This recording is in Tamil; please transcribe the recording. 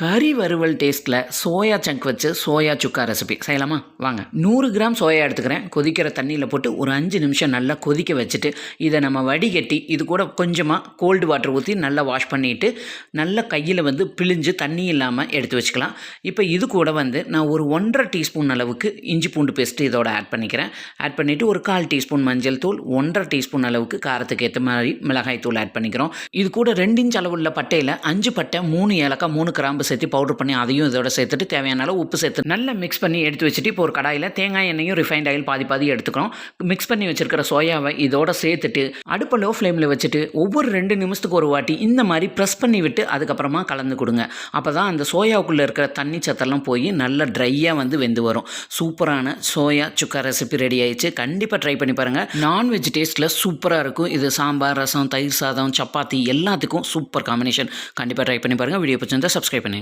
கறி வறுவல் டேஸ்ட்டில் சோயா சங்க் வச்சு சோயா சுக்கா ரெசிபி செய்யலாமா? வாங்க. நூறு கிராம் சோயா எடுத்துக்கிறேன். கொதிக்கிற தண்ணியில் போட்டு ஒரு அஞ்சு நிமிஷம் நல்லா கொதிக்க வச்சுட்டு இதை நம்ம வடிகட்டி இது கூட கொஞ்சமாக கோல்டு வாட்டர் ஊற்றி நல்லா வாஷ் பண்ணிவிட்டு நல்லா கையில் வந்து பிழிஞ்சு தண்ணி இல்லாமல் எடுத்து வச்சுக்கலாம். இப்போ இது கூட வந்து நான் ஒரு ஒன்றரை டீஸ்பூன் அளவுக்கு இஞ்சி பூண்டு பேஸ்ட்டு இதோட ஆட் பண்ணிக்கிறேன். ஆட் பண்ணிவிட்டு ஒரு கால் டீஸ்பூன் மஞ்சள் தூள் ஒன்றரை டீஸ்பூன் அளவுக்கு காரத்துக்கு ஏற்ற மாதிரி மிளகாய் தூள் ஆட் பண்ணிக்கிறோம். இது கூட ரெண்டு இன்ச் அளவுள்ள பட்டையில் அஞ்சு பட்டை மூணு ஏலக்காய் மூணு கிராம்பு சேர்த்து பவுடர் பண்ணி அதையும் இதோட சேர்த்துட்டு தேவையான அளவு உப்பு சேர்த்து நல்லா மிக்ஸ் பண்ணி எடுத்து வச்சுட்டு இப்போ ஒரு கடாயில் தேங்காய் எண்ணெயும் ரிஃபைண்ட் ஆயில் பாதி பாதி எடுத்துக்கிறோம். மிக்ஸ் பண்ணி வச்சிருக்கிற சோயாவை இதோட சேர்த்துட்டு அடுப்பை லோ ஃப்ளேமில் வச்சுட்டு ஒவ்வொரு ரெண்டு நிமிஷத்துக்கு ஒரு வாட்டி இந்த மாதிரி ப்ரெஸ் பண்ணி விட்டு அதுக்கப்புறமா கலந்து கொடுங்க. அப்போ தான் அந்த சோயாவுக்குள்ளே இருக்கிற தண்ணி சத்தெல்லாம் போய் நல்லா ட்ரையாக வந்து வெந்து வரும். சூப்பரான சோயா சுக்கா ரெசிபி ரெடி ஆயிடுச்சு. கண்டிப்பாக ட்ரை பண்ணி பாருங்கள் நான்வெஜ் டேஸ்ட்டில் சூப்பராக இருக்கும். இது சாம்பார் ரசம் தயிர் சாதம் சப்பாத்தி எல்லாத்துக்கும் சூப்பர் காம்பினேஷன் கண்டிப்பாக ட்ரை பண்ணி பாருங்கள் வீடியோ பிடிச்சிருந்தா சப்ஸ்கிரைப் பண்ணி